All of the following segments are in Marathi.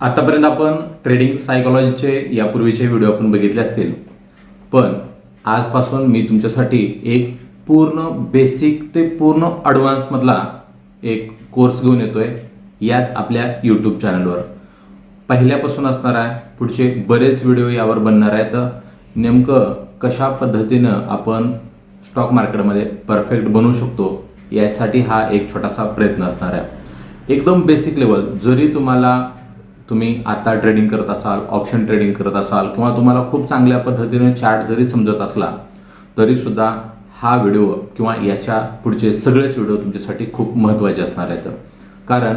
आतापर्यंत आपण ट्रेडिंग सायकॉलॉजीचे यापूर्वीचे व्हिडिओ आपण बघितले असतील. पण आजपासून मी तुमच्यासाठी एक पूर्ण बेसिक ते पूर्ण ॲडव्हान्समधला एक कोर्स घेऊन येतो आहे याच आपल्या यूट्यूब चॅनलवर पहिल्यापासून असणार आहे पुढचे बरेच व्हिडिओ यावर बनणार आहेत नेमकं कशा पद्धतीनं आपण स्टॉक मार्केटमध्ये परफेक्ट बनवू शकतो यासाठी हा एक छोटासा प्रयत्न असणार आहे. एकदम बेसिक लेवल जरी तुम्हाला तुम्ही आता ट्रेडिंग करत असाल ऑप्शन ट्रेडिंग करत असाल किंवा तुम्हाला खूप चांगल्या पद्धतीने चार्ट जरी समजत असला तरीसुद्धा हा व्हिडिओ किंवा याच्या पुढचे सगळेच व्हिडिओ तुमच्यासाठी खूप महत्त्वाचे असणार आहेत. कारण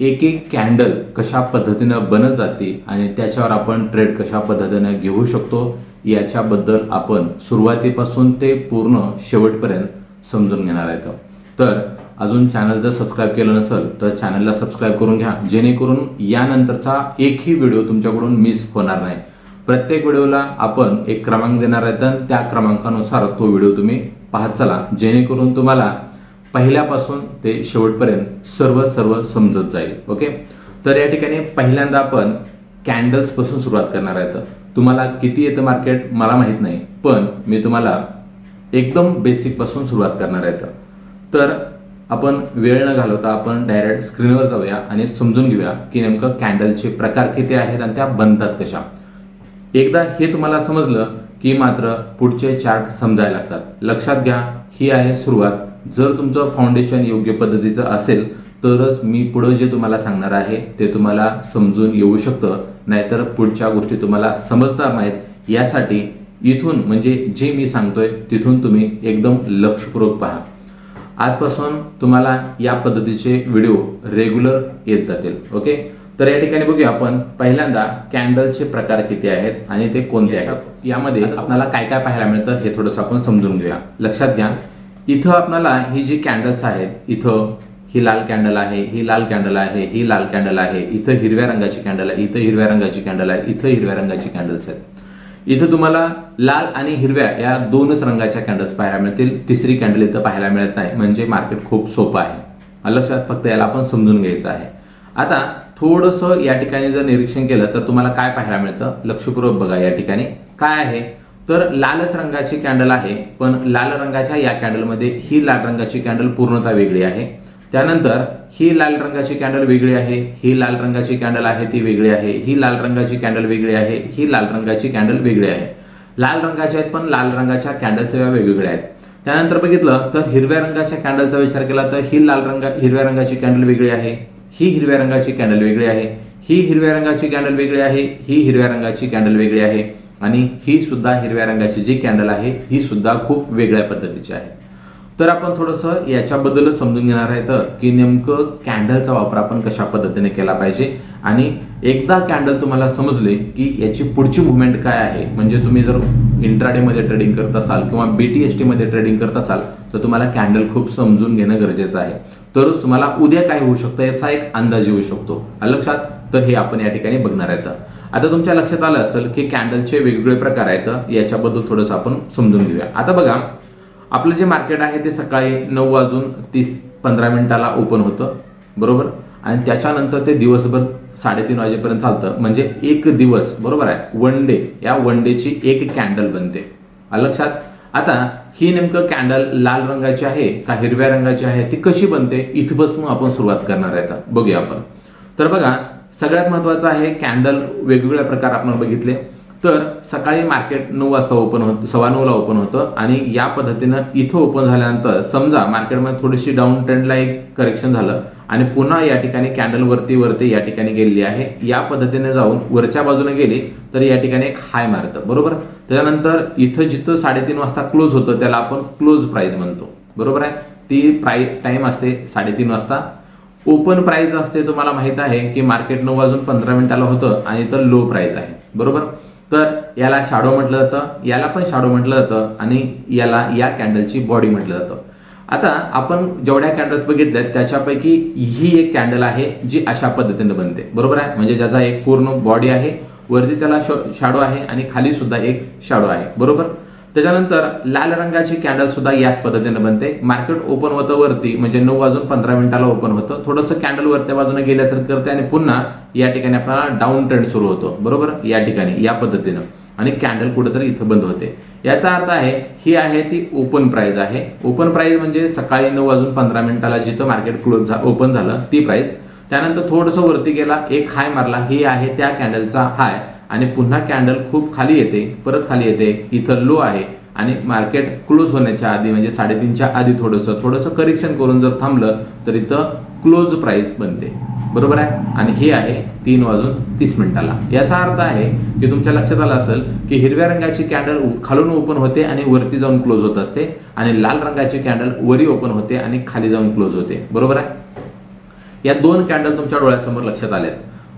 एक एक कॅन्डल कशा पद्धतीनं बनत जाते आणि त्याच्यावर आपण ट्रेड कशा पद्धतीनं घेऊ शकतो याच्याबद्दल आपण सुरुवातीपासून ते पूर्ण शेवटपर्यंत समजून घेणार आहेत. तर अजून चॅनल जर सबस्क्राईब केलं नसेल तर चॅनलला सबस्क्राईब करून घ्या. जेणेकरून यानंतरचा एकही व्हिडिओ तुमच्याकडून मिस होणार नाही. प्रत्येक व्हिडिओला आपण एक क्रमांक देणार आहे तर त्या क्रमांकानुसार तो व्हिडिओ तुम्ही पाहत चला. जेणेकरून तुम्हाला पहिल्यापासून ते शेवटपर्यंत सर्व सर्व समजत जाईल. ओके तर या ठिकाणी पहिल्यांदा आपण कॅन्डल्सपासून सुरुवात करणार आहेत तुम्हाला किती येतं मार्केट मला माहीत नाही पण मी तुम्हाला एकदम बेसिकपासून सुरुवात करणार आहेत तर आपण वेळ न घालवता आपण डायरेक्ट स्क्रीनवर जाऊया आणि समजून घेऊया की नेमकं कॅन्डलचे प्रकार किती आहेत आणि त्या बनतात कशा. एकदा हे तुम्हाला समजलं की मात्र पुढचे चार्ट समजायला लागतात. लक्षात घ्या ही आहे सुरुवात. जर तुमचं फाउंडेशन योग्य पद्धतीचं असेल तरच मी पुढं जे तुम्हाला सांगणार आहे ते तुम्हाला समजून येऊ शकतं. नाहीतर पुढच्या गोष्टी तुम्हाला समजणार नाहीत यासाठी इथून म्हणजे जे मी सांगतोय तिथून तुम्ही एकदम लक्षपूर्वक पहा. आजपासून तुम्हाला या पद्धतीचे व्हिडिओ रेग्युलर येत जातील ओके? तर या ठिकाणी बघूया आपण पहिल्यांदा कॅन्डलचे प्रकार किती आहेत आणि ते कोणते आहेत? यामध्ये आपल्याला काय काय पाहायला मिळतं हे थोडंसं आपण समजून घेऊया. लक्षात घ्या. इथं आपल्याला ही जी कॅन्डल्स आहेत इथं ही लाल कॅन्डल आहे ही लाल कॅन्डल आहे ही लाल कॅन्डल आहे इथं हिरव्या रंगाची कॅन्डल आहे इथं हिरव्या रंगाची कॅन्डल आहे इथं हिरव्या रंगाची कॅन्डल्स आहेत. इथं तुम्हाला लाल आणि हिरव्या या दोनच रंगाच्या कॅन्डल्स पाहायला मिळतील. तिसरी कॅन्डल इथं पाहायला मिळत नाही म्हणजे मार्केट खूप सोपं आहे. लक्षात फक्त याला आपण समजून घ्यायचं आहे. आता थोडंसं या ठिकाणी जर निरीक्षण केलं तर तुम्हाला काय पाहायला मिळतं? लक्षपूर्वक बघा या ठिकाणी. काय आहे? तर लालच रंगाची कॅन्डल आहे पण लाल रंगाच्या या कॅन्डलमध्ये ही लाल रंगाची कॅन्डल पूर्णतः वेगळी आहे. त्यानंतर ही लाल रंगाची कॅन्डल वेगळी आहे ही लाल रंगाची कॅन्डल आहे ती वेगळी आहे ही लाल रंगाची कॅन्डल वेगळी आहे ही लाल रंगाची कॅन्डल वेगळी आहे. लाल रंगाच्या आहेत पण लाल रंगाच्या कॅन्डल सेवा वेगवेगळ्या आहेत. त्यानंतर बघितलं तर हिरव्या रंगाच्या कॅन्डलचा विचार केला तर ही लाल रंगा हिरव्या रंगाची कॅन्डल वेगळी आहे ही हिरव्या रंगाची कॅन्डल वेगळी आहे ही हिरव्या रंगाची कॅन्डल वेगळी आहे ही हिरव्या रंगाची कॅन्डल वेगळी आहे आणि ही सुद्धा हिरव्या रंगाची जी कॅन्डल आहे ही सुद्धा खूप वेगळ्या पद्धतीची आहे. तर आपण थोडंसं याच्याबद्दलच समजून घेणार आहे तर की नेमकं कॅन्डलचा वापर आपण कशा पद्धतीने केला पाहिजे? आणि एकदा कॅन्डल तुम्हाला समजले की याची पुढची मुवमेंट काय आहे म्हणजे तुम्ही जर इंट्राडेमध्ये ट्रेडिंग करत असाल किंवा बी टी एस टीमध्ये ट्रेडिंग करत असाल तर तुम्हाला कॅन्डल खूप समजून घेणं गरजेचं आहे. तरच तुम्हाला उद्या काय होऊ शकतं याचा एक अंदाज येऊ शकतो. लक्षात तर हे आपण या ठिकाणी बघणार आहेत आता तुमच्या लक्षात आलं असेल की कॅन्डलचे वेगवेगळे प्रकार आहेत याच्याबद्दल थोडंसं आपण समजून घेऊया. आता बघा आपलं जे मार्केट आहे ते सकाळी नऊ वाजून तीस पंधरा मिनिटाला ओपन होतं बरोबर? आणि त्याच्यानंतर ते दिवसभर साडेतीन वाजेपर्यंत चालतं. म्हणजे एक दिवस बरोबर आहे? वन डे या वन डेची एक कॅन्डल बनते. लक्षात? आता ही नेमकं कॅन्डल लाल रंगाची आहे का हिरव्या रंगाची आहे ती कशी बनते? इथपासून आपण सुरुवात करणार आहे आता. बघूया आपण. तर बघा सगळ्यात महत्त्वाचं आहे कॅन्डल वेगवेगळ्या प्रकार आपण बघितले. तर सकाळी मार्केट नऊ वाजता ओपन होतं सव्वा नऊला ओपन होतं आणि या पद्धतीनं इथं ओपन झाल्यानंतर समजा मार्केटमध्ये थोडीशी डाऊन ट्रेंडला एक करेक्शन झालं आणि पुन्हा या ठिकाणी कॅन्डल वरती वरती या ठिकाणी गेलेली आहे. या पद्धतीने जाऊन वरच्या बाजूने गेली तर या ठिकाणी एक हाय मारतं बरोबर? त्याच्यानंतर इथं जिथं साडेतीन वाजता क्लोज होतं त्याला आपण क्लोज प्राईज म्हणतो बरोबर आहे? ती प्राईज टाईम असते साडेतीन वाजता. ओपन प्राईज असते तुम्हाला माहीत आहे की मार्केट नऊ वाजून पंधरा मिनिटाला होतं आणि इथं लो प्राईज आहे बरोबर? तर याला शाडो म्हटलं जातं याला पण शाडो म्हटलं जातं आणि याला या कॅन्डलची बॉडी म्हटलं जातं. आता आपण जेवढ्या कॅन्डल्स बघितल्यात त्याच्यापैकी ही एक कॅन्डल आहे जी अशा पद्धतीने बनते. बरोबर आहे? म्हणजे ज्याचा एक पूर्ण बॉडी आहे वरती त्याला शॅडो आहे आणि खाली सुद्धा एक शॅडो आहे. बरोबर? त्याच्यानंतर लाल रंगाची कॅन्डल सुद्धा याच पद्धतीने बनते. मार्केट ओपन होतं वरती म्हणजे नऊ वाजून पंधरा मिनिटाला ओपन होतं. थोडंसं कॅन्डल वरच्या बाजूने गेल्यासारखं करते आणि पुन्हा या ठिकाणी आपल्याला डाऊन ट्रेंड सुरू होतो. बरोबर? या ठिकाणी या पद्धतीनं. आणि कॅन्डल कुठेतरी इथं बंद होते. याचा अर्थ आहे ही आहे ती ओपन प्राइस आहे. ओपन प्राइस म्हणजे सकाळी नऊ वाजून पंधरा मिनिटाला जिथं मार्केट क्लोज ओपन झालं ती प्राइस त्यानंतर थोडंसं वरती गेला एक हाय मारला ही आहे त्या कॅन्डलचा हाय आणि पुन्हा कॅन्डल खूप खाली येते परत खाली येते. इथं लो आहे आणि मार्केट क्लोज होण्याच्या आधी म्हणजे साडेतीनच्या आधी थोडंसं थोडंसं करेक्शन करून जर थांबलं तर इथं क्लोज प्राइस बनते. बरोबर आहे? आणि हे आहे तीन वाजून तीस मिनिटाला. याचा अर्थ आहे की तुमच्या लक्षात आलं असेल की हिरव्या रंगाची कॅन्डल खालून ओपन होते आणि वरती जाऊन क्लोज होत असते आणि लाल रंगाची कॅन्डल वरी ओपन होते आणि खाली जाऊन क्लोज होते. बरोबर आहे? या दोन कॅन्डल तुमच्या डोळ्यासमोर लक्षात आल्यात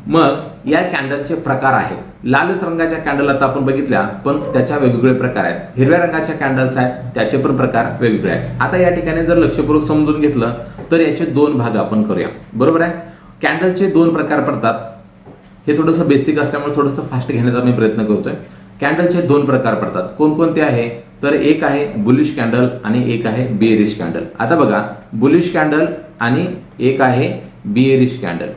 मग या कॅन्डलचे प्रकार आहेत. लालच रंगाच्या कॅन्डल आता आपण बघितल्या पण त्याच्या वेगवेगळे प्रकार आहेत. हिरव्या रंगाच्या कॅन्डल्स आहेत त्याचे पण प्रकार वेगवेगळे आहेत. आता या ठिकाणी जर लक्षपूर्वक समजून घेतलं तर याचे दोन भाग आपण करूया. बरोबर आहे? कॅन्डलचे दोन प्रकार पडतात. हे थोडंसं बेसिक असल्यामुळे थोडंसं फास्ट घेण्याचा मी प्रयत्न करतोय. कॅन्डलचे दोन प्रकार पडतात. कोणकोणते आहे? तर एक आहे बुलिश कॅन्डल आणि एक आहे बेरिश कॅन्डल आता बघा बुलिश कॅन्डल आणि एक आहे बिएरिश कॅन्डल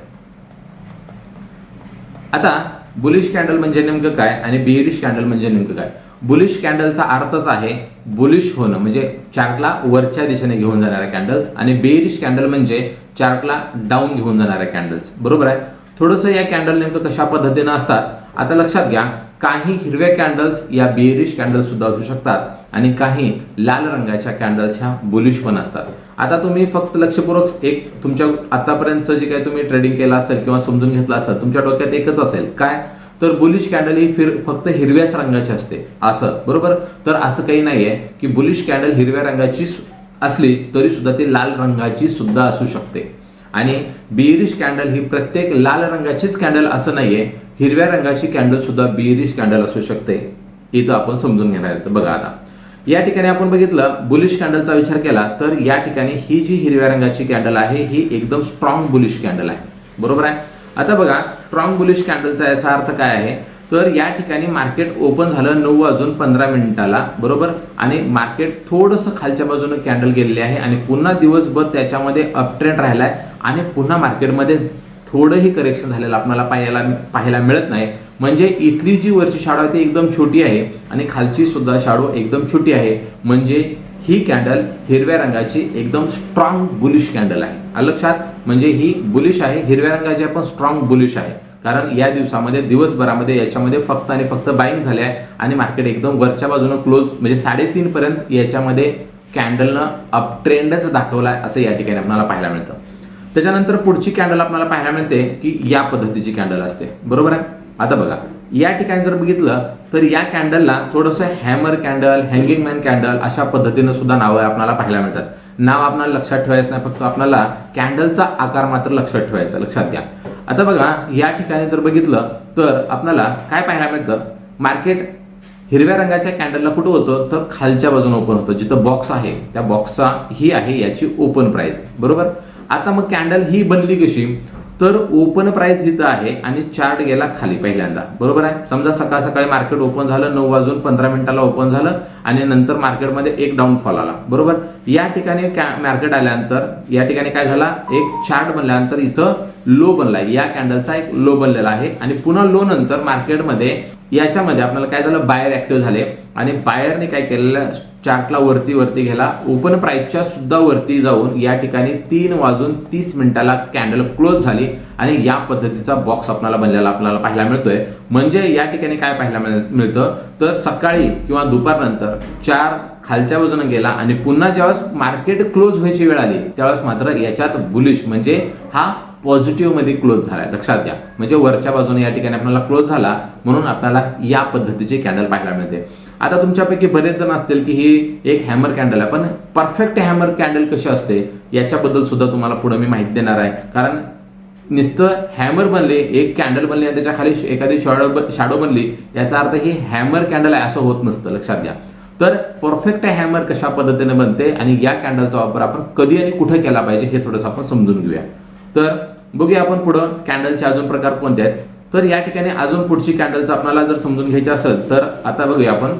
आता बुलिश कॅन्डल म्हणजे नेमकं काय आणि बिरिश कॅन्डल म्हणजे नेमकं काय? बुलिश कॅन्डलचा अर्थच आहे बुलिश होणं म्हणजे चार्टला वरच्या दिशेने घेऊन जाणाऱ्या कॅन्डल्स आणि बेरिश कॅन्डल म्हणजे चार्टला डाऊन घेऊन जाणाऱ्या कॅन्डल्स बरोबर आहे? थोडंसं या कॅन्डल नेमकं कशा पद्धतीनं असतात? आता लक्षात घ्या काही हिरव्या कॅन्डल्स या बेरिश कॅन्डल्स सुद्धा असू शकतात आणि काही लाल रंगाच्या कॅन्डल्स ह्या बुलिश पण असतात. आता तुम्ही फक्त लक्षपूर्वक एक तुमच्या आतापर्यंतचं जे काही तुम्ही ट्रेडिंग केलं असेल किंवा समजून घेतलं असेल तुमच्या डोक्यात एकच असेल. काय? तर बुलिश कॅन्डल ही फिर फक्त हिरव्याच रंगाची असते. असं. बरोबर? तर असं काही नाहीये की बुलिश कॅन्डल हिरव्या रंगाची असली तरी सुद्धा ती लाल रंगाची सुद्धा असू शकते. आणि बिरिश कॅन्डल ही प्रत्येक लाल रंगाचीच कॅन्डल असं नाहीये. हिरव्या रंगाची कॅन्डल सुद्धा बिरिश कॅन्डल असू शकते. इथं आपण समजून घेणार आहे बघा आता. या ठिकाणी आपण बघितलं बुलिश कॅन्डलचा विचार केला तर या ठिकाणी ही जी हिरव्या रंगाची कॅन्डल आहे ही एकदम स्ट्रॉंग बुलिश कॅन्डल आहे. बरोबर आहे? आता बघा स्ट्रॉंग बुलिश कॅन्डलचा याचा अर्थ काय आहे? तर या ठिकाणी मार्केट ओपन झालं नऊ वाजून पंधरा मिनिटाला बरोबर? आणि मार्केट थोडंसं खालच्या बाजूने कॅन्डल गेलेले आहे आणि पुन्हा दिवसभर त्याच्यामध्ये अपट्रेंड राहिला आहे आणि पुन्हा मार्केटमध्ये थोडंही करेक्शन झालेलं आपल्याला पाहायला पाहायला मिळत नाही. म्हणजे इथली जी वरची शाडो आहे ती एकदम छोटी आहे आणि खालची सुद्धा शाडो एकदम छोटी आहे. म्हणजे ही कॅन्डल हिरव्या रंगाची एकदम स्ट्रॉंग बुलिश कॅन्डल आहे. आलं लक्षात? म्हणजे ही बुलिश आहे हिरव्या रंगाची पण स्ट्रॉंग बुलिश आहे. कारण या दिवसामध्ये दिवसभरामध्ये याच्यामध्ये फक्त आणि फक्त बाईंग झाले आहे आणि मार्केट एकदम वरच्या बाजूनं क्लोज म्हणजे साडेतीन पर्यंत याच्यामध्ये कॅन्डलनं अप ट्रेंडच दाखवला आहे असं या ठिकाणी आपल्याला पाहायला मिळतं. त्याच्यानंतर पुढची कॅन्डल आपल्याला पाहायला मिळते की या पद्धतीची कॅन्डल असते. बरोबर आहे? आता बघा या ठिकाणी जर बघितलं तर या कॅन्डलला थोडंसं hammer candle hanging man candle अशा पद्धतीनं सुद्धा नावं आपल्याला पाहायला मिळतात. नाव आपल्याला लक्षात ठेवायचं नाही फक्त आपल्याला कॅन्डलचा आकार मात्र लक्षात ठेवायचा लक्षात घ्या. आता बघा या ठिकाणी जर बघितलं तर आपल्याला काय पाहायला मिळतं? मार्केट हिरव्या रंगाच्या कॅन्डलला कुठं होतं? तर खालच्या बाजूने ओपन होतं जिथं बॉक्स आहे. त्या बॉक्सचा ही आहे याची ओपन प्राइस बरोबर? आता मग कॅन्डल ही बनली कशी? तर ओपन प्राइस जिथं आहे आणि चार्ट गेला खाली पहिल्यांदा. बरोबर आहे? समजा सकाळ सकाळी मार्केट ओपन झालं नऊ वाजून पंधरा मिनिटाला ओपन झालं आणि नंतर मार्केटमध्ये एक डाऊनफॉल आला. बरोबर? या ठिकाणी मार्केट आल्यानंतर या ठिकाणी काय झाला? एक चार्ट बनल्यानंतर इथं लो बनला. या कॅन्डलचा एक लो बनलेला आहे आणि पुन्हा लो नंतर मार्केटमध्ये याच्यामध्ये आपल्याला काय झालं? बायर ऍक्टिव्ह झाले. आणि बायरने काय केलेलं? चार्टला वरती वरती गेला ओपन प्राईसच्या सुद्धा वरती जाऊन या ठिकाणी तीन वाजून तीस मिनिटाला कॅन्डल क्लोज झाली आणि या पद्धतीचा बॉक्स आपल्याला बनलेला आपल्याला पाहायला मिळतोय. म्हणजे या ठिकाणी काय पाहायला मिळतं? तर सकाळी किंवा दुपारनंतर चार खालच्या बाजूने गेला आणि पुन्हा ज्यावेळेस मार्केट क्लोज व्हायची वेळ आली त्यावेळेस मात्र याच्यात बुलिश म्हणजे हा पॉझिटिव्हमध्ये क्लोज झालाय. लक्षात घ्या. म्हणजे वरच्या बाजूने या ठिकाणी आपल्याला क्लोज झाला म्हणून आपल्याला या पद्धतीचे कॅन्डल पाहायला मिळते. आता तुमच्यापैकी बरेच जण असतील की ही एक हॅमर कॅन्डल आहे. पण परफेक्ट हॅमर कॅन्डल कशी असते? याच्याबद्दल सुद्धा तुम्हाला पुढे मी माहिती देणार आहे. कारण नुसतं हॅमर बनले एक कॅन्डल बनले आणि त्याच्याखाली एखादी शॉडो शॅडो बनली याचा अर्थ ही हॅमर कॅन्डल आहे असं होत नसतं लक्षात घ्या. तर परफेक्ट हॅमर कशा पद्धतीने बनते आणि या कॅन्डलचा वापर आपण कधी आणि कुठे केला पाहिजे हे थोडंसं आपण समजून घेऊया. तर बघूया आपण पुढं कॅन्डलचे अजून प्रकार कोणते आहेत. तर या ठिकाणी अजून पुढची कॅन्डलचं आपल्याला जर समजून घ्यायची असेल तर आता बघूया आपण.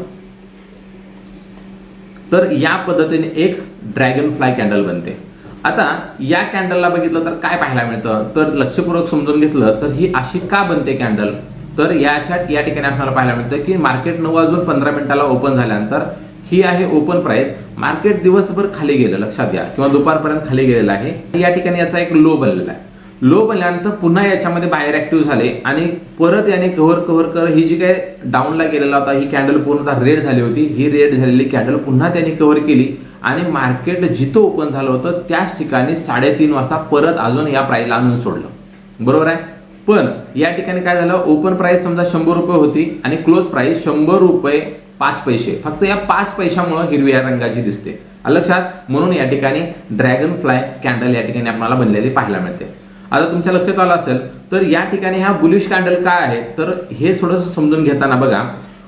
तर या पद्धतीने एक ड्रॅगन फ्लाय कॅन्डल बनते. आता या कॅन्डलला बघितलं तर काय पाहायला मिळतं? तर लक्षपूर्वक समजून घेतलं तर ही अशी का बनते कॅन्डल तर याच्या या ठिकाणी आपल्याला पाहायला मिळतं की मार्केट नऊ वाजून पंधरा मिनिटाला ओपन झाल्यानंतर ही आहे ओपन प्राइस मार्केट दिवसभर खाली गेलं लक्षात घ्या किंवा दुपारपर्यंत खाली गेलेलं आहे. या ठिकाणी याचा एक लो बनलेला आहे. लो बनल्यानंतर पुन्हा याच्यामध्ये बाहेर ऍक्टिव्ह झाले आणि परत याने कव्हर कव्हर कर ही जी काय डाऊनला गेलेला होता ही कॅन्डल पूर्णतः रेड झाली होती. ही रेड झालेली कॅन्डल पुन्हा त्यांनी कव्हर केली आणि मार्केट जिथं ओपन झालं होतं त्याच ठिकाणी साडेतीन वाजता परत अजून या प्राईसला आणून सोडलं. बरोबर आहे? पण या ठिकाणी काय झालं? ओपन प्राइस समजा शंभर रुपये होती आणि क्लोज प्राइस शंभर रुपये पाच पैसे. फक्त या पाच पैशामुळे हिरव्या रंगाची दिसते. लक्षात? म्हणून या ठिकाणी ड्रॅगन फ्लाय कॅन्डल या ठिकाणी आपल्याला बनलेली पाहायला मिळते. आता तुमच्या लक्षात आलं असेल तर या ठिकाणी हा बुलिश कॅन्डल काय आहे? तर हे थोडंसं समजून घेताना बघा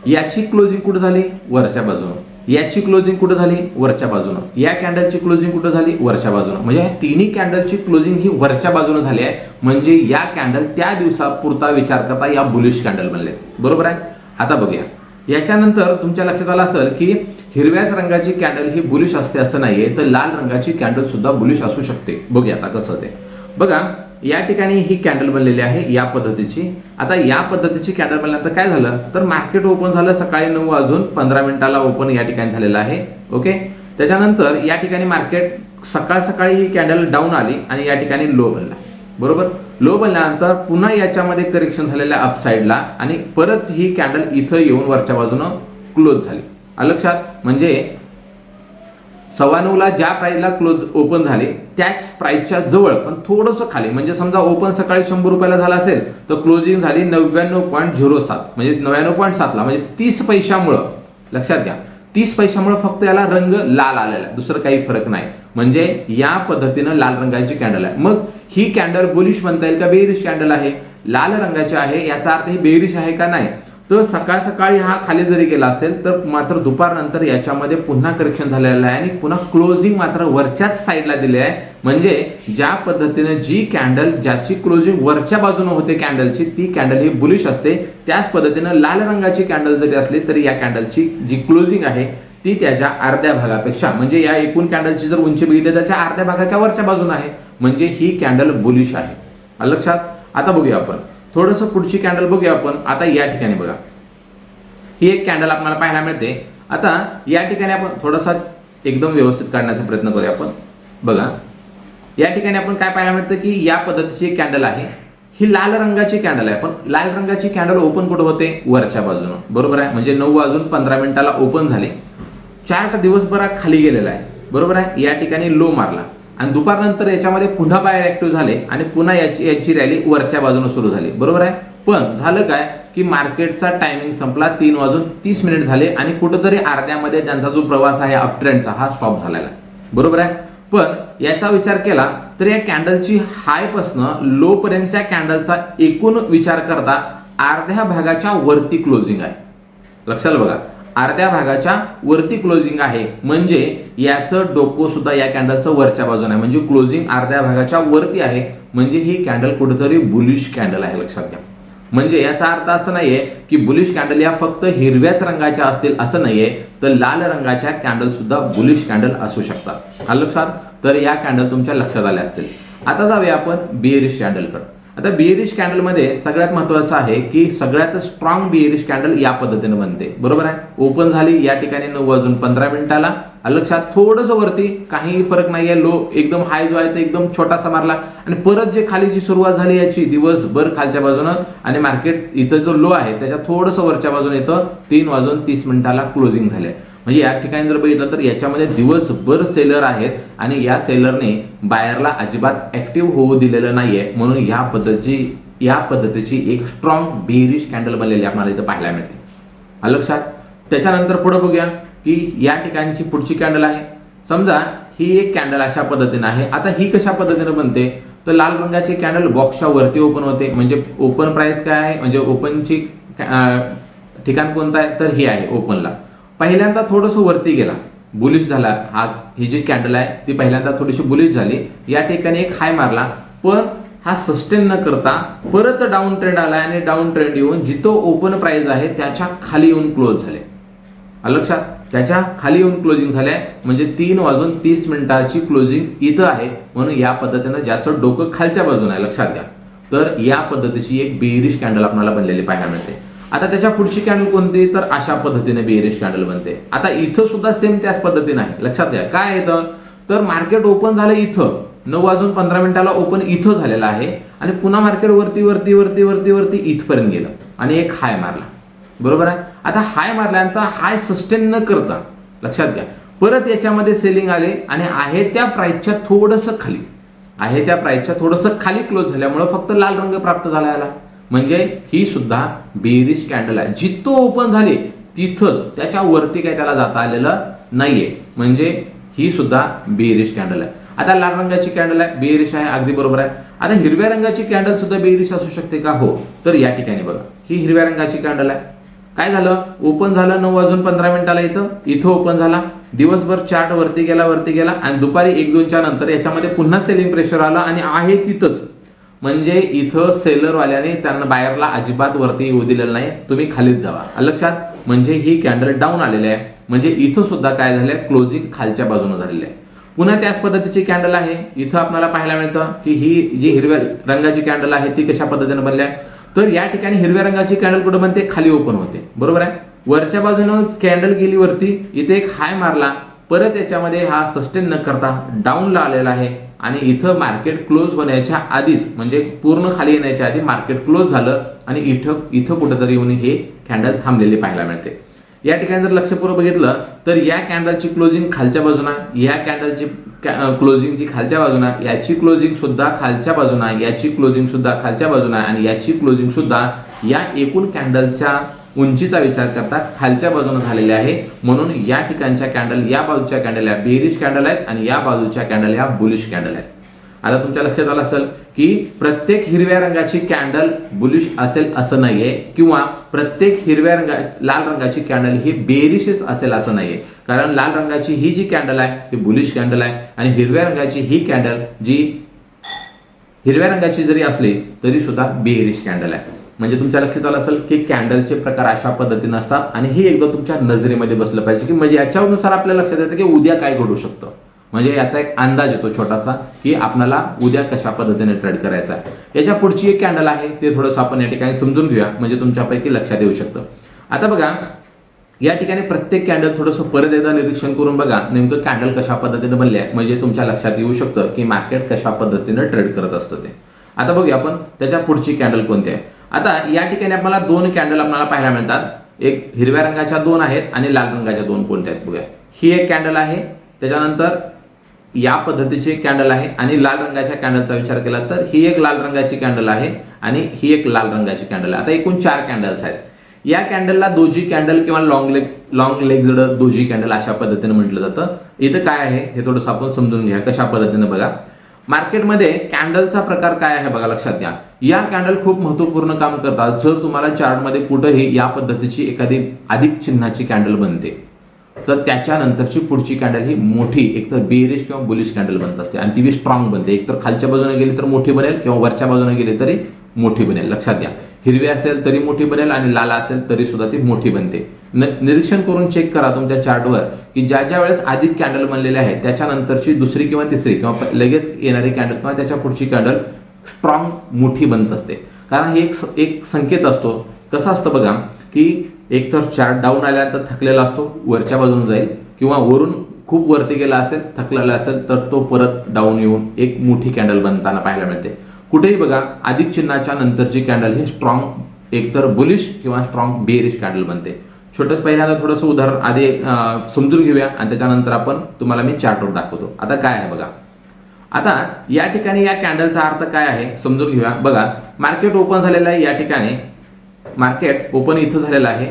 याची क्लोजिंग कुठं झाली? वरच्या बाजूनं. याची क्लोजिंग कुठं झाली? वरच्या बाजूनं. या कॅन्डलची क्लोजिंग कुठं झाली? वरच्या बाजूनं. म्हणजे या तिन्ही कॅन्डलची क्लोजिंग ही वरच्या बाजूनं झाली आहे. म्हणजे या कॅन्डल त्या दिवसापुरता विचार करता या बुलिश कॅन्डल बनले. बरोबर आहे? आता बघूया. याच्यानंतर तुमच्या लक्षात आलं असेल की हिरव्याच रंगाची कॅन्डल ही बुलिश असते असं नाहीये तर लाल रंगाची कॅन्डल सुद्धा बुलिश असू शकते. बघूया आता कसं ते बघा या ठिकाणी ही कॅन्डल बनलेली आहे या पद्धतीची. आता या पद्धतीची कॅन्डल बनल्यानंतर काय झालं? तर मार्केट ओपन झालं सकाळी नऊ वाजून पंधरा मिनिटाला ओपन या ठिकाणी झालेलं आहे ओके त्याच्यानंतर या ठिकाणी मार्केट सकाळ सकाळी ही कॅन्डल डाऊन आली आणि या ठिकाणी लो बनला बरोबर? लो बनल्यानंतर पुन्हा याच्यामध्ये करेक्शन झालेल्या अपसाईडला आणि परत ही कॅन्डल इथं येऊन वरच्या बाजूनं क्लोज झाली. लक्षात? म्हणजे सव्वा नऊला ज्या प्राईजला क्लोज ओपन झाले त्याच प्राईजच्या जवळ पण थोडंसं खाली. म्हणजे समजा ओपन सकाळी शंभर रुपयाला झाला असेल तर क्लोजिंग झाली नव्याण्णव पॉईंट झिरो सात. म्हणजे नव्याण्णव पॉईंट सातला. म्हणजे तीस पैशामुळं लक्षात घ्या तीस पैशामुळे फक्त याला रंग लाल आलेला आहे. दुसरं काही फरक नाही. म्हणजे या पद्धतीनं लाल रंगाची कॅन्डल आहे. मग ही कॅन्डल बुलिश म्हणता येईल का बेरिश कॅन्डल आहे? लाल रंगाची आहे. याचा अर्थ ही बेरिश आहे का नाही? तर सकाळ सकाळी हा खाली जरी गेला असेल तर मात्र दुपारनंतर याच्यामध्ये पुन्हा करेक्शन झालेलं आहे आणि पुन्हा क्लोजिंग मात्र वरच्याच साईडला दिले आहे. म्हणजे ज्या पद्धतीने जी कॅन्डल ज्याची क्लोजिंग वरच्या बाजूने होते कॅन्डलची ती कॅन्डल ही बुलिश असते. त्याच पद्धतीनं लाल रंगाची कॅन्डल जरी असली तरी या कॅन्डलची जी क्लोजिंग आहे ती त्याच्या अर्ध्या भागापेक्षा म्हणजे या एकूण कॅन्डलची जर उंची बघितली त्याच्या अर्ध्या भागाच्या वरच्या बाजूने आहे. म्हणजे ही कॅन्डल बुलिश आहे. लक्षात? आता बघूया आपण. थोडंसं पुढची कॅन्डल बघूया आपण. आता या ठिकाणी बघा. ही एक कॅन्डल आपल्याला पाहायला मिळते. आता या ठिकाणी आपण थोडासा एकदम व्यवस्थित काढण्याचा प्रयत्न करूया आपण. बघा. या ठिकाणी आपण काय पाहायला मिळतं की या पद्धतीची एक कॅन्डल आहे. ही लाल रंगाची कॅन्डल आहे पण लाल रंगाची कॅन्डल ओपन कुठं होते? वरच्या बाजूनं. बरोबर आहे? म्हणजे नऊ वाजून पंधरा मिनिटाला ओपन झाले. चार्ट दिवसभरा खाली गेलेला आहे. बरोबर आहे? या ठिकाणी लो मारला. आणि दुपारनंतर याच्यामध्ये पुन्हा बाहेर ऍक्टिव्ह झाले आणि पुन्हा याची याची रॅली वरच्या बाजूने सुरू झाली. बरोबर आहे? पण झालं काय की मार्केटचा टायमिंग संपला तीन वाजून तीस मिनिट झाले आणि कुठंतरी अर्ध्यामध्ये त्यांचा जो प्रवास आहे अपट्रेंडचा हा स्टॉप झालेला आहे. बरोबर आहे? पण याचा विचार केला तर या कॅन्डलची हायपासनं लो पर्यंतच्या कॅन्डलचा एकूण विचार करता अर्ध्या भागाच्या वरती क्लोजिंग आहे. लक्षात बघा. अर्ध्या भागाच्या वरती क्लोजिंग आहे. म्हणजे याचं डोकं सुद्धा या कॅन्डलचं वरच्या बाजूने आहे. म्हणजे क्लोजिंग अर्ध्या भागाच्या वरती आहे. म्हणजे ही कॅन्डल कुठेतरी बुलिश कॅन्डल आहे लक्षात घ्या. म्हणजे याचा अर्थ असं नाहीये की बुलिश कॅन्डल या फक्त हिरव्याच रंगाच्या असतील असं नाहीये. तर लाल रंगाच्या कॅन्डल सुद्धा बुलिश कॅन्डल असू शकतात. हा लक्षात? तर या कॅन्डल तुमच्या लक्षात आल्या असतील. आता जाऊया आपण बिअरिश कॅन्डलकडे आता बिएरिश कॅन्डलमध्ये सगळ्यात महत्वाचं आहे की सगळ्यात स्ट्रॉंग बिएरिश कॅन्डल या पद्धतीने बनते. बरोबर आहे? ओपन झाली या ठिकाणी नऊ वाजून पंधरा मिनिटाला. लक्षात थोडंसं वरती काहीही फरक नाहीये लो एकदम हाय जो आहे तो एकदम छोटासा मारला. आणि परत जे खाली जी सुरुवात झाली याची दिवसभर खालच्या बाजूनं आणि मार्केट इथं जो लो आहे त्याच्या थोडंसं वरच्या बाजूने येतं तीन वाजून तीस मिनिटाला क्लोजिंग झाले म्हणजे या ठिकाणी जर बघितलं तर याच्यामध्ये दिवसभर सेलर आहेत आणि या सेलरने बायरला अजिबात ऍक्टिव्ह होऊ दिलेलं नाहीये. म्हणून या पद्धतीची या पद्धतीची एक स्ट्रॉंग बेरिश कॅन्डल बनलेली आपल्याला इथं पाहायला मिळते. लक्षात? त्याच्यानंतर पुढे बघूया की या ठिकाणची पुढची कॅन्डल आहे. समजा ही एक कॅन्डल अशा पद्धतीने आहे. आता ही कशा पद्धतीने बनते? तर लाल रंगाची कॅन्डल बॉक्सच्या वरती ओपन होते. म्हणजे ओपन प्राइस काय आहे? म्हणजे ओपनची ठिकाण कोणतं आहे? तर ही आहे ओपनला पहिल्यांदा थोडंसं वरती गेला. बुलिश झाला. हा ही जी कॅन्डल आहे ती पहिल्यांदा थोडीशी बुलिश झाली. या ठिकाणी एक हाय मारला. पण हा सस्टेन न करता परत डाऊन ट्रेंड आला आणि डाऊन ट्रेंड येऊन जिथं ओपन प्राइस आहे त्याच्याखाली येऊन क्लोज झाले. लक्षात? त्याच्याखाली येऊन क्लोजिंग झाल्या म्हणजे तीन वाजून तीस मिनिटाची क्लोजिंग इथं आहे. म्हणून या पद्धतीनं ज्याचं डोकं खालच्या बाजूने आहे लक्षात घ्या. तर या पद्धतीची एक बेरिश कॅन्डल आपल्याला बनलेली पाहायला मिळते. आता त्याच्या पुढची कॅन्डल कोणती? तर अशा पद्धतीने बेरिश कॅन्डल बनते. आता इथं सुद्धा सेम त्याच पद्धतीने आहे. लक्षात घ्या. काय येतं तर मार्केट ओपन झालं इथं. नऊ वाजून पंधरा मिनिटाला ओपन इथं झालेलं आहे. आणि पुन्हा मार्केट वरती वरती वरती वरती वरती इथपर्यंत गेलं. आणि एक हाय मारला. बरोबर आहे? आता हाय मारल्यानंतर हाय सस्टेन न करता लक्षात घ्या. परत याच्यामध्ये सेलिंग आले आणि आहे त्या प्राईसच्या थोडंसं खाली. आहे त्या प्राईसच्या थोडंसं खाली क्लोज झाल्यामुळं फक्त लाल रंग प्राप्त झाला याला. म्हणजे ही सुद्धा बेरिश कॅन्डल आहे. जिथं ओपन झाली तिथंच त्याच्या वरती काही त्याला जाता आलेलं नाहीये. म्हणजे ही सुद्धा बेरिश कॅन्डल आहे. आता लाल रंगाची कॅन्डल आहे बेरिश आहे अगदी बरोबर आहे. आता हिरव्या रंगाची कॅन्डल सुद्धा बेरिश असू शकते का? हो. तर या ठिकाणी बघा ही हिरव्या रंगाची कॅन्डल आहे. काय झालं? ओपन झालं नऊ वाजून पंधरा मिनिटाला इथं. इथं ओपन झाला. दिवसभर चार्ट वरती गेला वरती गेला. आणि दुपारी एक दोनच्या नंतर याच्यामध्ये पुन्हा सेलिंग प्रेशर आलं आणि आहे तिथंच. म्हणजे इथं सेलरवाल्याने त्यांना बाहेरला अजिबात वरती येऊ दिलेलं नाही. तुम्ही खालीच जावा. लक्षात म्हणजे ही कॅन्डल डाऊन आलेली आहे. म्हणजे इथं सुद्धा काय झालंय? क्लोजिंग खालच्या बाजूने झालेली आहे. पुन्हा त्याच पद्धतीची कॅन्डल आहे. इथं आपल्याला पाहायला मिळतं की ही जी हिरव्या रंगाची कॅन्डल आहे ती कशा पद्धतीने बनली आहे? तर या ठिकाणी हिरव्या रंगाची कॅन्डल कुठं बनते? खाली ओपन होते. बरोबर आहे? वरच्या बाजूनं कॅन्डल गेली वरती इथे एक हाय मारला. परत याच्यामध्ये हा सस्टेन न करता डाऊनला आलेला आहे. आणि इथं मार्केट क्लोज होण्याच्या आधीच म्हणजे पूर्ण खाली येण्याच्या आधी मार्केट क्लोज झालं आणि इथं इथं कुठंतरी येऊन हे कॅन्डल थांबलेले पाहायला मिळते. या ठिकाणी जर लक्षपूर्वक बघितलं तर या कॅन्डलची क्लोजिंग खालच्या बाजूना या कॅन्डलची क्लोजिंगची खालच्या बाजूना याची क्लोजिंग सुद्धा खालच्या बाजूना याची क्लोजिंग सुद्धा खालच्या बाजूना आणि याची क्लोजिंग सुद्धा या एकूण कॅन्डलच्या उंचीचा विचार करता खालच्या बाजूने झालेले आहे. म्हणून या ठिकाणच्या कॅन्डल या बाजूच्या कॅन्डल या बेरिश कॅन्डल आहेत आणि या बाजूच्या कॅन्डल या बुलिश कॅन्डल आहेत. आता तुमच्या लक्षात आलं असेल की प्रत्येक हिरव्या रंगाची कॅन्डल बुलिश असेल असं नाहीये किंवा प्रत्येक हिरव्या रंगा लाल रंगाची कॅन्डल ही बेरिशच असेल असं नाहीये. कारण लाल रंगाची ही जी कॅन्डल आहे ती बुलिश कॅन्डल आहे आणि हिरव्या रंगाची ही कॅन्डल जी हिरव्या रंगाची जरी असली तरी सुद्धा बेरिश कॅन्डल आहे. म्हणजे तुमच्या लक्षात आलं असेल की कॅन्डलचे प्रकार अशा पद्धतीने असतात आणि हे एकदा तुमच्या नजरेमध्ये बसलं पाहिजे की म्हणजे याच्यानुसार आपल्याला लक्षात येतं की उद्या काय घडू शकतं. म्हणजे याचा एक अंदाज येतो छोटासा की आपल्याला उद्या कशा पद्धतीने ट्रेड करायचा आहे. याच्या पुढची एक कॅन्डल आहे ते थोडंसं आपण या ठिकाणी समजून घेऊया म्हणजे तुमच्यापैकी लक्षात येऊ शकतं. आता बघा या ठिकाणी प्रत्येक कॅन्डल थोडंसं परत एकदा निरीक्षण करून बघा नेमकं कॅन्डल कशा पद्धतीने बनले आहे. म्हणजे तुमच्या लक्षात येऊ शकतं की मार्केट कशा पद्धतीने ट्रेड करत असतं ते. आता बघूया आपण त्याच्या पुढची कॅन्डल कोणती आहे? आता या ठिकाणी आपल्याला दोन कॅन्डल आपल्याला पाहायला मिळतात. एक हिरव्या रंगाच्या दोन आहेत आणि लाल रंगाच्या दोन कोणत्या आहेत बघूया. ही एक कॅन्डल आहे. त्याच्यानंतर या पद्धतीची कॅन्डल आहे आणि लाल रंगाच्या कॅन्डलचा विचार केला तर ही एक लाल रंगाची कॅन्डल आहे आणि ही एक लाल रंगाची कॅन्डल आहे. आता एकूण चार कॅन्डल्स आहेत. या कॅन्डलला दोजी कॅन्डल किंवा लॉंग लेग लॉंग लेग जड दोजी कॅन्डल अशा पद्धतीने म्हटलं जातं. इथं काय आहे हे थोडंसं आपण समजून घ्या. कशा पद्धतीने बघा. मार्केटमध्ये कॅन्डलचा प्रकार काय आहे बघा लक्षात घ्या. या कॅन्डल खूप महत्त्वपूर्ण काम करतात. जर तुम्हाला चार्टमध्ये कुठंही या पद्धतीची एखादी अधिक चिन्हाची कॅन्डल बनते तर त्याच्यानंतरची पुढची कॅन्डल ही मोठी एकतर बेरिश किंवा बुलिश कॅन्डल बनत असते. आणि ती बी स्ट्रॉंग बनते. एकतर खालच्या बाजूने गेली तर मोठी बनेल किंवा वरच्या बाजूने गेली तरी मोठी बनेल. लक्षात घ्या. हिरवी असेल तरी मोठी बनेल आणि लाल असेल तरी सुद्धा ती मोठी बनते. निरीक्षण करून चेक करा तुमच्या चार्टवर की ज्या ज्या वेळेस अधिक कॅन्डल बनलेले आहेत त्याच्यानंतरची दुसरी किंवा तिसरी किंवा लगेच येणारी कॅन्डल किंवा त्याच्या पुढची कॅन्डल स्ट्रॉंग मोठी बनत असते. कारण हे एक एक संकेत असतो. कसं असतं बघा की एक तर चार्ट डाऊन आल्यानंतर थकलेला असतो वरच्या बाजूने जाईल किंवा वरून खूप वरती गेला असेल थकलेला असेल तर तो परत डाऊन येऊन एक मोठी कॅन्डल बनताना पाहायला मिळते. कुठेही बघा अधिक चिन्हाच्या नंतरची कॅन्डल ही स्ट्रॉंग एकतर बुलिश किंवा स्ट्रॉंग बेरिश कॅन्डल बनते. छोटंच पहिल्यांदा थोडंसं उदाहरण आधी समजून घेऊया आणि त्याच्यानंतर आपण तुम्हाला मी चार्टवर दाखवतो. आता काय आहे बघा. आता या ठिकाणी या कॅन्डलचा अर्थ काय आहे? समजून घेऊया. बघा मार्केट ओपन झालेलं आहे या ठिकाणी. मार्केट ओपन इथं झालेलं आहे.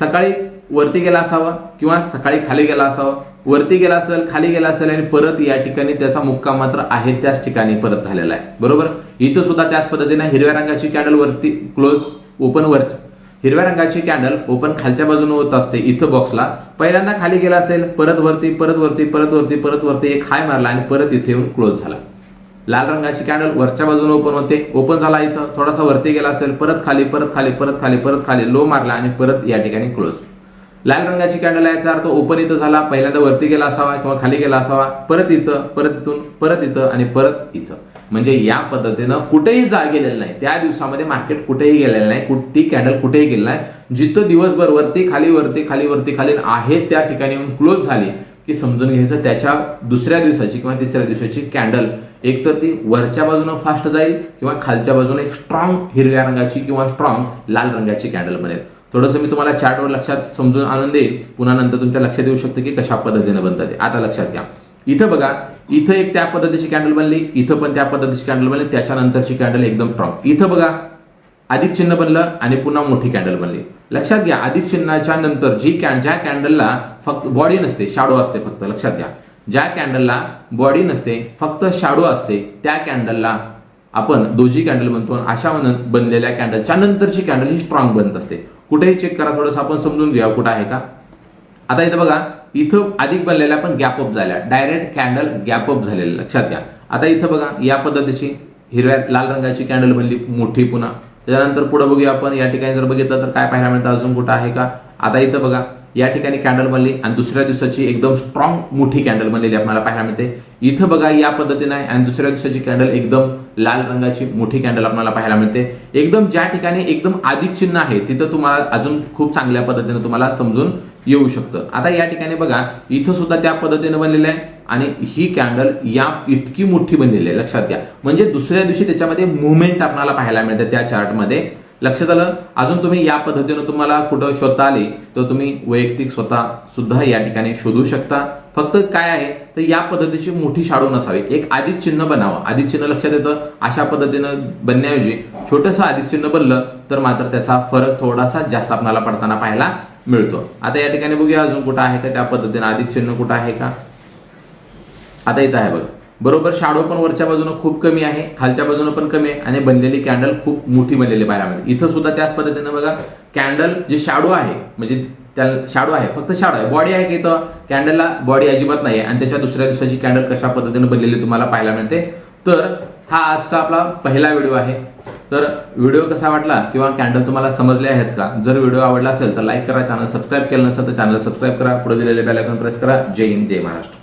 सकाळी वरती गेला असावा किंवा सकाळी खाली गेला असावा. वरती गेला असेल खाली गेला असेल आणि परत या ठिकाणी त्याचा मुक्काम मात्र आहे त्याच ठिकाणी परत झालेला आहे. बरोबर? इथं सुद्धा त्याच पद्धतीने हिरव्या रंगाची कॅन्डल वरती क्लोज ओपन वर हिरव्या रंगाची कॅन्डल ओपन खालच्या बाजूने होत असते इथं बॉक्सला पहिल्यांदा खाली गेला असेल परत वरती परत वरती परत वरती परत वरती एक हाय मारला आणि परत इथे येऊन क्लोज झाला. लाल रंगाची कॅन्डल वरच्या बाजूने ओपन होते ओपन झाला इथं थोडासा वरती गेला असेल परत खाली परत खाली परत खाली परत खाली लो मारला आणि परत या ठिकाणी क्लोज लाल रंगाची कॅन्डल आहे याचा अर्थ ओपन इथं झाला पहिल्यांदा वरती गेला असावा किंवा खाली गेला असावा परत इथं परत इथून परत इथं आणि परत इथं. म्हणजे या पद्धतीनं कुठेही जा गेलेलं नाही. त्या दिवसामध्ये मार्केट कुठेही गेलेलं नाही. कुठ- ती कॅन्डल कुठेही गेली नाही. जिथं दिवसभर वरती खाली वरती खाली वरती खाली आहे त्या ठिकाणी येऊन क्लोज झाली की समजून घ्यायचं त्याच्या दुसऱ्या दिवसाची किंवा तिसऱ्या दिवसाची कॅन्डल एकतर ती वरच्या बाजूनं फास्ट जाईल किंवा खालच्या बाजूने एक स्ट्रॉंग हिरव्या रंगाची किंवा स्ट्रॉंग लाल रंगाची कॅन्डल बनेल. थोडंसं मी तुम्हाला चार्टवर लक्षात समजून आणून देईल. पुन्हा नंतर तुमच्या लक्षात येऊ शकतं की कशा पद्धतीनं बनतात ते. आता लक्षात घ्या. इथं बघा इथं एक त्या पद्धतीची कॅन्डल बनली इथं पण त्या पद्धतीची कॅन्डल बनली त्याच्यानंतरची कॅन्डल एकदम स्ट्रॉंग इथं बघा अधिक चिन्ह बनलं आणि पुन्हा मोठी कॅन्डल बनली. लक्षात घ्या अधिक चिन्हाच्या नंतर जी कॅन ज्या कॅन्डलला फक्त बॉडी नसते शाडो असते फक्त लक्षात घ्या. ज्या कॅन्डलला बॉडी नसते फक्त शाडो असते त्या कॅन्डलला आपण दोजी कॅन्डल म्हणतो अशा बनलेल्या कॅन्डलच्या नंतरची कॅन्डल ही स्ट्रॉंग बनत असते. कुठेही चेक करा थोडंसं आपण समजून घेऊया कुठं आहे का. आता इथं बघा इथं अधिक बनलेल्या पण गॅप अप झाल्या. डायरेक्ट कॅन्डल गॅप अप लक्षात घ्या. आता इथं बघा या पद्धतीची हिरव्या लाल रंगाची कॅन्डल बनली मोठी पुन्हा. त्याच्यानंतर पुढे बघूया आपण. या ठिकाणी जर बघितलं तर काय पाहायला मिळतं? अजून कुठं आहे का? आता इथं बघा. या ठिकाणी कॅन्डल बनली आणि दुसऱ्या दिवसाची एकदम स्ट्रॉंग मोठी कॅन्डल बनलेली आपल्याला पाहायला मिळते. इथं बघा या पद्धतीने आहे आणि दुसऱ्या दिवसाची कॅन्डल एकदम लाल रंगाची मोठी कॅन्डल आपल्याला पाहायला मिळते. एकदम ज्या ठिकाणी एकदम अधिक चिन्ह आहे तिथं तुम्हाला अजून खूप चांगल्या पद्धतीने तुम्हाला समजून येऊ शकतं. आता या ठिकाणी बघा इथं सुद्धा त्या पद्धतीने बनलेलं आहे आणि ही कॅन्डल या इतकी मोठी बनलेली आहे लक्षात घ्या. म्हणजे दुसऱ्या दिवशी त्याच्यामध्ये मुवमेंट आपल्याला पाहायला मिळते त्या चार्टमध्ये लक्षात आलं? अजून तुम्ही या पद्धतीनं तुम्हाला कुठं शोधता आले तर तुम्ही वैयक्तिक स्वतः सुद्धा या ठिकाणी शोधू शकता. फक्त काय आहे? तर या पद्धतीची मोठी शाडू नसावी. एक अधिक चिन्ह बनावं. अधिक चिन्ह लक्षात येतं? अशा पद्धतीनं बनण्याऐवजी छोटंसं अधिक चिन्ह बनलं तर मात्र त्याचा फरक थोडासा जास्त आपल्याला पडताना पाहायला मिळतो. आता या ठिकाणी बघूया अजून कुठं आहे का त्या पद्धतीनं अधिक चिन्ह कुठं आहे का? आता इथं आहे बघ. बरोबर शाडो पण वरच्या बाजूनं खूप कमी आहे खालच्या बाजूनं पण कमी आहे आणि बनलेली कॅन्डल खूप मोठी बनलेली पाहायला मिळते इथं सुद्धा त्याच पद्धतीनं बघा कॅन्डल जे शाडो आहे म्हणजे त्या शाडो आहे फक्त शाडो आहे. बॉडी आहे की इथं? कॅन्डलला बॉडी अजिबात नाही आहे आणि त्याच्या दुसऱ्या दिवसाची कॅन्डल कशा पद्धतीने बनलेली तुम्हाला पाहायला मिळते. तर हा आजचा आपला पहिला व्हिडिओ आहे. तर व्हिडिओ कसा वाटला किंवा कॅन्डल तुम्हाला समजले आहेत का? जर व्हिडिओ आवडला असेल तर लाईक करा चॅनल सबस्क्राईब केलं नसेल तर चॅनल सबस्क्राईब करा. पुढे दिलेले बेल आयकॉन प्रेस करा. जय हिंद जय महाराष्ट्र.